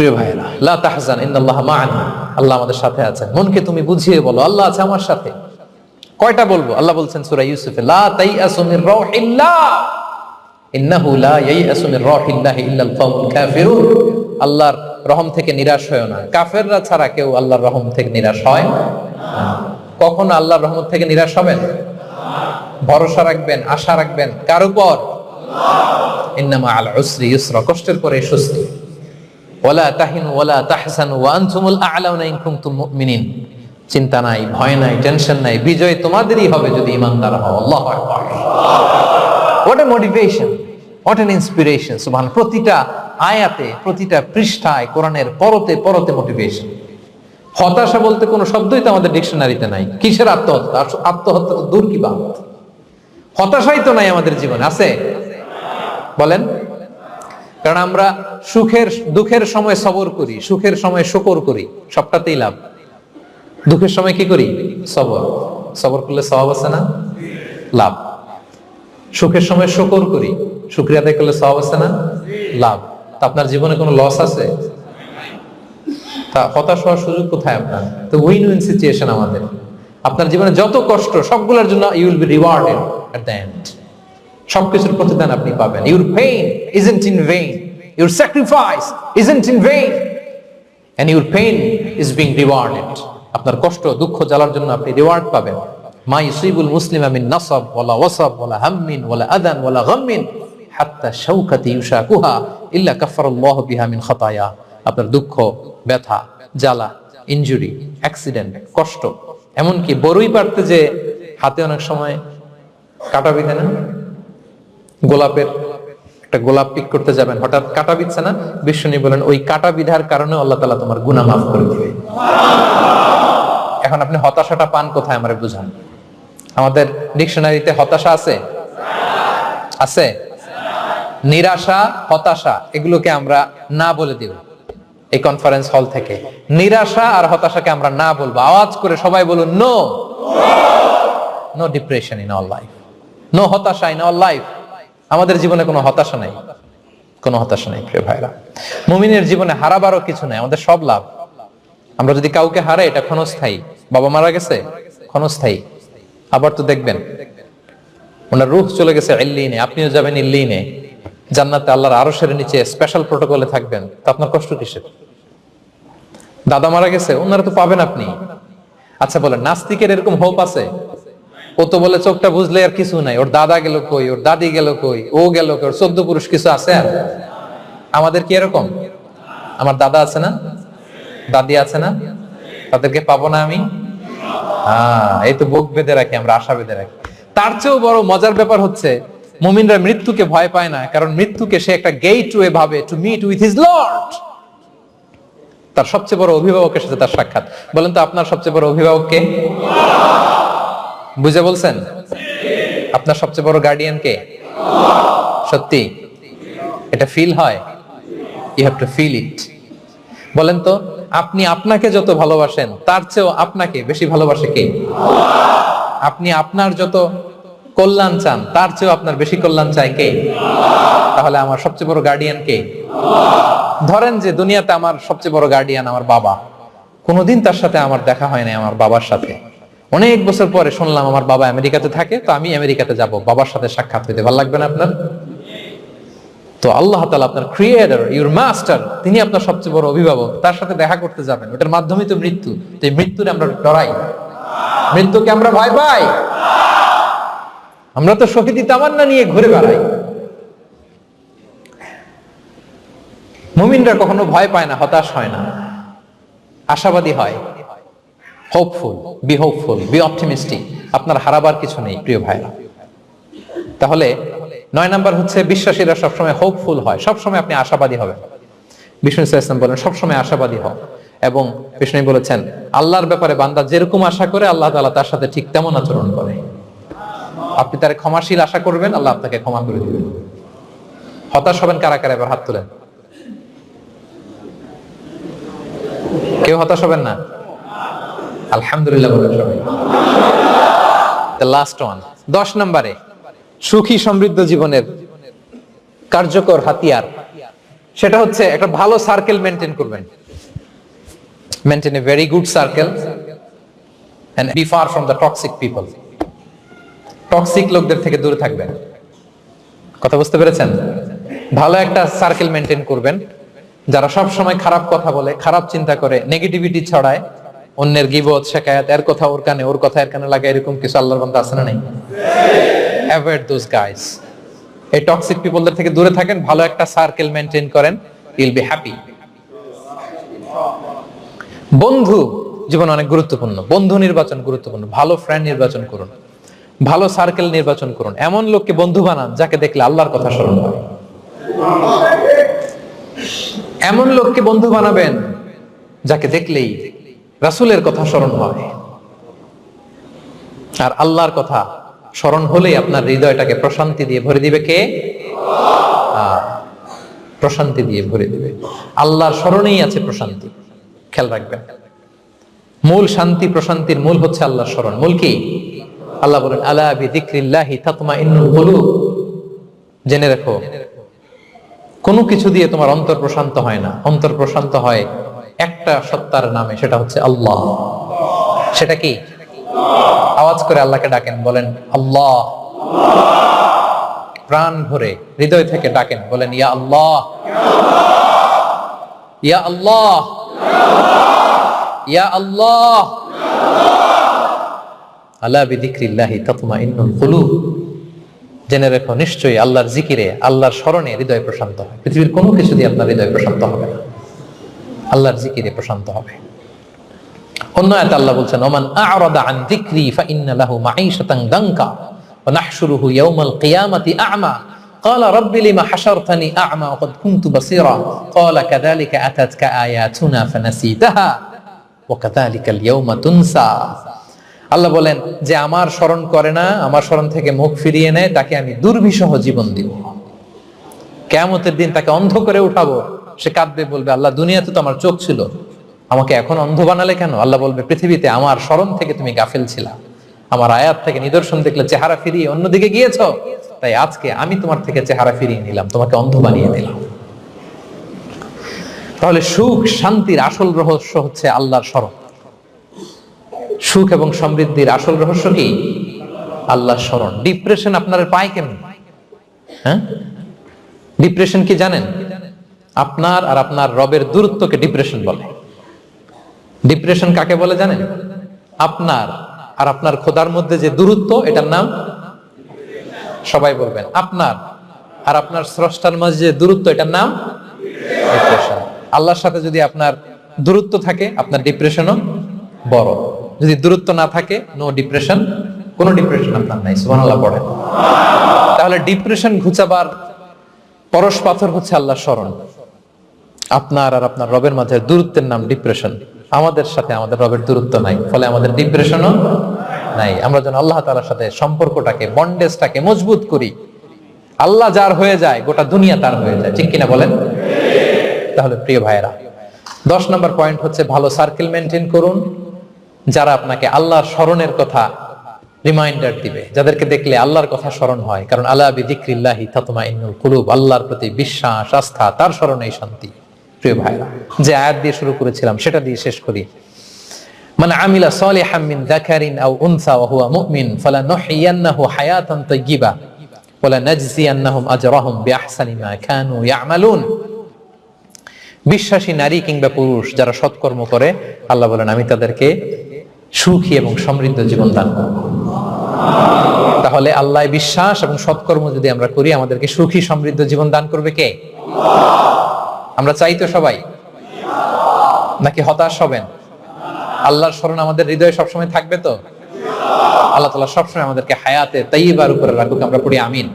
প্রিয় ভাইরা লা তাহজান, ইন্নাল্লাহ মা'ানা আল্লাহ আমাদের সাথে আছেন। মনকে তুমি বুঝিয়ে বলো, আল্লাহ আছে আমার সাথে। কয়টা বলব? আল্লাহ বলছেন সূরা ইউসুফে লা তাইয়াসু মির রাউহিল্লাহ ইন্নাহু লা মির রাউহিল্লাহ ইল্লাল কাফিরুন আল্লাহর রহম থেকে নিরাশ হয় না। কাফেররা ছাড়া কেউ আল্লাহর রহম থেকে নিরাশ হয় না। কখনো আল্লাহর রহমত থেকে নিরাশ হবেন? ভরসা রাখবেন, আশা রাখবেন? কার উপর ইন্নামা আল উসরি ইউসরা, কষ্টের পরে স্বস্তি চিন্তা নাই, ভয় নাই, টেনশন নাই, বিজয় তোমাদেরই হবে যদি ইমানদার হও। আল্লাহু মোটিভেশন হোয়াট এন ইন্সপিরেশন সুবহান প্রতিটা আয়াতে, প্রতিটা পৃষ্ঠায়, কোরআনের পরতে পরতে মোটিভেশন হতাশা বলতে কোনো শব্দই তো আমাদের ডিকশনারিতে নাই। কিসের আত্মহত্যা? আত্মহত্যা তো দূর কি বাদ হতাশাই তো নাই আমাদের জীবনে, আছে? বলেন। কারণ আমরা সুখের, দুঃখের সময় সবর করি, সুখের সময় শকর করি, সবটাতেই লাভ। দুঃখের সময় কি করি? সবর। সবর করলে সব আছে না? লাভ। সুখের সময় শকর করি, শুক্রিয়া আদায় করলে সব আছে না? লাভ। তা আপনার জীবনে কোনো লস আছে? তা হতাশ হওয়ার সুযোগ কোথায় আপনার? তো উইন উইন সিচুয়েশন আমাদের। আপনার জীবনে যত কষ্ট, সবগুলোর জন্য you will be rewarded at the end সবকিছুর প্রতিদান আপনি পাবেন। Your pain isn't in vain your sacrifice isn't in vain and your pain is being rewarded আপনার কষ্ট, দুঃখ জ্বালার জন্য আপনি রিওয়ার্ড পাবেন। মা ইউসিবুল মুসলিম আমিন নাসাব, ওয়ালা ওয়াসাব, ওয়ালা হাম্মিন, ওয়ালা আদান ওয়ালা গাম্মিন, হাত্তা শাউকাতি ইউশাকুহা ইল্লা কাফারাল্লাহু বিহা মিন খাতায়া। আপনার দুঃখ, ব্যথা, জ্বালা ইনজুরি অ্যাক্সিডেন্ট কষ্ট, এমনকি বড়ই পারতে যে হাতে অনেক সময় কাটা বিধে না গোলাপের, একটা গোলাপ পিক করতে যাবেন। হঠাৎ কাটা বিচ্ছে না? বিশ্বনী বলেন ওই কাটা বিধার কারণে আল্লাহ তালা তোমার গুনাহ মাফ করে দিবে। এখন আপনি হতাশাটা পান কোথায়, আমারে বুঝান। আমাদের ডিকশনারিতে হতাশা আছে? আছে? নিরাশা, হতাশা, এগুলোকে আমরা না বলে দিব এই কনফারেন্স হল থেকে। নিরাশা আর হতাশাকে আমরা না বলব। আওয়াজ করে সবাই বলুন no no depression in all life no হতাশা ইন অল লাইফ আমাদের জীবনে কোনো হতাশা নাই। কোনো হতাশা নেই, প্রিয় ভাইরা। মুমিনের জীবনে হারাবারও কিছু নাই, আমাদের সব লাভ। আমরা যদি কাউকে হারাই, এটা ক্ষণস্থায়ী। বাবা মারা গেছে, ক্ষণস্থায়ী। আবার তো দেখবেন, ওনার রুহ চলে গেছে ইল্লিনে, আপনিও যাবেন ইল্লিনে। জান্নাতে আল্লাহর আরশের নিচে স্পেশাল প্রোটোকলে থাকবেন, তো আপনার কষ্ট কিসের? দাদা মারা গেছে, ওনারা তো পাবেন আপনি। আচ্ছা বলেন, নাস্তিকের এরকম হোপ আছে? ও তো বলে চোখটা বুঝলে আর কিছু নাই। ওর দাদা গেল কই? ওর দাদি গেল কই? ও গেল কই? ওর চোদ্দ পুরুষ কিছু আছে আর? আমাদের কি এরকম? আমার দাদা আছে না? দাদি আছে না? তাদেরকে পাবো না আমি? হ্যাঁ এই তো বুক বেঁধে রাখি, আমরা আশা বেঁধে রাখি। তার চেয়েও বড় মজার ব্যাপার হচ্ছে, মুমিনরা মৃত্যুকে ভয় পায় না, কারণ মৃত্যুকে সে একটা গেট ওয়ে ভাবে to meet with his lord তার সবচেয়ে বড় অভিভাবকের সাথে তার সাক্ষাৎ। বলেন তো আপনার সবচেয়ে বড় অভিভাবক কে? বুঝে বলছেন? আপনার সবচেয়ে বড় গার্ডিয়ান কে? সত্যি? এটা ফিল হয়? You have to feel it বলেন তো, আপনি আপনাকে যত ভালোবাসেন, তার চেয়েও আপনাকে বেশি ভালোবাসে কে? আপনি আপনার যত কল্যাণ চান, তার চেয়েও আপনার বেশি কল্যাণ চায় কে? তাহলে আমার সবচেয়ে বড় গার্ডিয়ান কে? ধরেন যে দুনিয়াতে আমার সবচেয়ে বড় গার্ডিয়ান আমার বাবা। কোনোদিন তার সাথে আমার দেখা হয় নাই আমার বাবার সাথে। অনেক বছর পরে শুনলাম আমার বাবা আমেরিকাতে থাকে, তো আমি আমেরিকাতে যাব। বাবার সাথে সাক্ষাৎ হইতে ভালো লাগবে না আপনার? তো আল্লাহ তালা আপনার ক্রিয়েটার ইউর মাস্টার তিনি আপনার সবচেয়ে বড় অভিভাবক। তার সাথে দেখা করতে যাবেন। ওটার মাধ্যমে তো মৃত্যু। তো এই মৃত্যুরে আমরা ডরাই মৃত্যুকে আমরা ভয় পাই। আমরা তো শহীদি তামান্না নিয়ে ঘুরে বেড়াই। মুমিনরা কখনো ভয় পায় না, হতাশ হয় না। আশাবাদী হয়। Hopeful be hopeful be optimistic আপনার হারাবার কিছু নেই, প্রিয় ভাইরা। তাহলে নয় নাম্বার হচ্ছে বিশ্বাসীরা সবসময় হোপফুল হয়। সবসময় আপনি আশাবাদী হবেন। বিষ্ণু ইসলাম বলেন, সবসময় আশাবাদী হও। এবং বিষ্ণু বলেছেন, আল্লাহর ব্যাপারে বান্দা যেরকম আশা করে, আল্লাহ তাআলা তার সাথে ঠিক তেমন আচরণ করে। আপনি তার ক্ষমাশীল আশা করবেন, আল্লাহ আপনাকে ক্ষমা করে দিবেন। হতাশ হবেন কারা কারা? এবার হাত তোলেন। কেউ হতাশ হবেন না? আলহামদুলিল্লাহ বলেন সবাই। লাস্ট ওয়ান দশ নম্বরে, সুখী সমৃদ্ধ জীবনের কার্যকর হাতিয়ার। সেটা হচ্ছে একটা ভালো সার্কেল মেনটেন করবেন। Maintain a very good circle and be far from the toxic people toxic লোকদের থেকে দূরে থাকবেন। কথা বুঝতে পেরেছেন? ভালো একটা সার্কেল মেনটেন করবেন। যারা সব সময় খারাপ কথা বলে, খারাপ চিন্তা করে নেগেটিভিটি ছড়ায় অন্যের গিবত, শেখায়াত, এর কথা ওর কানে, ওর কথা এর কানে লাগে এরকম কিছু আল্লাহর বান্দা আছে না নেই? অ্যাভয়েড দোজ গাইস এই টক্সিক পিপলদের থেকে দূরে থাকেন, ভালো একটা সার্কেল মেনটেন করেন ইল বি হ্যাপি বন্ধু জীবন অনেক গুরুত্বপূর্ণ, বন্ধু নির্বাচন গুরুত্বপূর্ণ, ভালো ফ্রেন্ড নির্বাচন করুন, ভালো সার্কেল নির্বাচন করুন, এমন লোককে বন্ধু বানান যাকে দেখলে আল্লাহর কথা স্মরণ হয়। এমন লোককে বন্ধু বানাবেন যাকে দেখলেই রাসূলের কথা স্মরণ হয়। আর আল্লাহর কথা স্মরণ হলেই আপনার হৃদয়টাকে প্রশান্তি দিয়ে ভরে দিবে কে? প্রশান্তি দিয়ে ভরে দিবে। আল্লাহর স্মরণেই আছে প্রশান্তি। খেয়াল রাখবেন। মূল শান্তি, প্রশান্তির মূল হচ্ছে আল্লাহর স্মরণ। মূল কি? আল্লাহ বলেন, আলা বি যিকরিল্লাহি তাতমাইন্নুল কুলুব। জেনে রাখো, কোনো কিছু দিয়ে তোমার অন্তর প্রশান্ত হয় না। অন্তর প্রশান্ত হয় একটা সত্তার নামে, সেটা হচ্ছে আল্লাহ। সেটা কি? আওয়াজ করে আল্লাহকে ডাকেন, বলেন, আল্লাহ। প্রাণ ভরে, হৃদয় থেকে ডাকেন, বলেন, ইয়া আল্লাহ। ইয়া আল্লাহ। ইয়া আল্লাহ। আলা বিদিক্রিল্লাহি তাতমাইন্নুল কুলুব। জেনে রেখো, নিশ্চয়ই আল্লাহর জিকিরে, আল্লাহর স্মরণে হৃদয় প্রশান্ত হয়। পৃথিবীর কোনো কিছু দিয়ে আপনার হৃদয় প্রশান্ত হবে না। আল্লাহর জিকিরে প্রশান্ত হবে অন্য আয়াতে আল্লাহ বলছেন ওমান আ'রাদা আন যিকরি ফাইন্না লাহু মাঈশাতান দাঙ্কা ওয়া নাহশুরুহু ইয়াওমাল কিয়ামাতি আ'মা قال رب لما حشرتني أعمى وقد كنت بصيرا قال كذلك أتتك آياتنا فنسيتها وكذلك اليوم تنسى আল্লাহ বলেন যে আমার স্মরণ করে না আমার স্মরণ থেকে মুখ ফিরিয়ে নেয় তাকে আমি দুর্বিষহ জীবন দিব কেয়ামতের দিন তাকে অন্ধ করে উঠাবো সে কাঁদবে, বলবে, আল্লাহ, দুনিয়াতে তো আমার চোখ ছিল। আমাকে এখন অন্ধ বানালে কেন? আল্লাহ বলবে, পৃথিবীতে আমার স্মরণ থেকে তুমি গাফেল ছিলা। আমার আয়াত থেকে নিদর্শন দেখলে চেহারা ফিরিয়ে অন্যদিকে গিয়েছ। তাই আজকে আমি তোমার থেকে চেহারা ফিরিয়ে নিলাম, তোমাকে অন্ধ বানিয়ে দিলাম তাহলে সুখ, শান্তির আসল রহস্য হচ্ছে আল্লাহর স্মরণ। সুখ এবং সমৃদ্ধির আসল রহস্য কি? আল্লাহর স্মরণ। ডিপ্রেশন আপনার পায় কেমন? হ্যাঁ? ডিপ্রেশন কি জানেন? আপনার আর আপনার রবের দূরত্বকে ডিপ্রেশন বলে। ডিপ্রেশন কাকে বলে জানেন? আপনার আর আপনার খোদার মধ্যে যে দূরত্ব, এটার নাম? সবাই বলবেন, আপনার আর আপনার স্রষ্টার মাঝে যে দূরত্ব, এটার নাম? ডিপ্রেশন আল্লাহর সাথে যদি আপনার দূরত্ব থাকে, আপনার ডিপ্রেশনও বড়। যদি দূরত্ব না থাকে নো ডিপ্রেশন কোনো ডিপ্রেশন আপনার নাই। সুবহানাল্লাহ পড়েন। তাহলে ডিপ্রেশন ঘুচাবার পরশ পাথর হচ্ছে আল্লাহর স্মরণ। আপনার আর আপনার রবের মাঝে দূরত্বের নাম ডিপ্রেশন আমাদের সাথে আমাদের রবের দূরত্ব নাই, ফলে আমাদের ডিপ্রেশনও নাই। আমরা যেন আল্লাহ তাআলার সাথে সম্পর্কটাকে বন্ডেজটাকে মজবুত করি। আল্লাহ যার হয়ে যায়, গোটা দুনিয়া তার হয়ে যায়। ঠিক কিনা বলেন? তাহলে প্রিয় ভাইয়েরা, দশ নম্বর পয়েন্ট হচ্ছে ভালো সার্কেল মেনটেন করুন। যারা আপনাকে আল্লাহর স্মরণের কথা রিমাইন্ডার দিবে, যাদেরকে দেখলে আল্লাহর কথা স্মরণ হয়, কারণ আল্লাহ বিদিক্রিল্লাহি তাতমা ইন্নুল কুলুব, আল্লাহর প্রতি বিশ্বাস, আস্থা, তার স্মরণেই শান্তি। প্রিয় ভাইরা যে আয়াত দিয়ে শুরু করেছিলাম, সেটা দিয়ে শেষ করি। মানে আমিলা সালিহাম মিন যাকারিন আও উনসা ওয়া হুয়া মুমিন, ফালা ফালানুহইয়ান্নাহু হায়াতান তাইয়িবা ওয়ালা নাজজিয়ান্নাহুম আজরাহুম বিআহসানি মা কানু ইয়ামালুন। বিশ্বাসী নারী কিংবা পুরুষ যারা সৎকর্ম করে, আল্লাহ বলেন, আমি তাদেরকে সুখী এবং সমৃদ্ধ জীবন দান করব। তাহলে আল্লাহ বিশ্বাস এবং সৎকর্ম যদি আমরা করি, আমাদেরকে সুখী, সমৃদ্ধ জীবন দান করবে কে? আল্লাহ আমরা চাই তো সবাই। নাকি হতাশ হবেন? আল্লাহর স্মরণ আমাদের হৃদয়ে সবসময় থাকবে তো? আল্লাহ তালা সবসময় আমাদেরকে হায়াতে তাইবার উপরে রাখুক, আমরা পড়ি আমিন।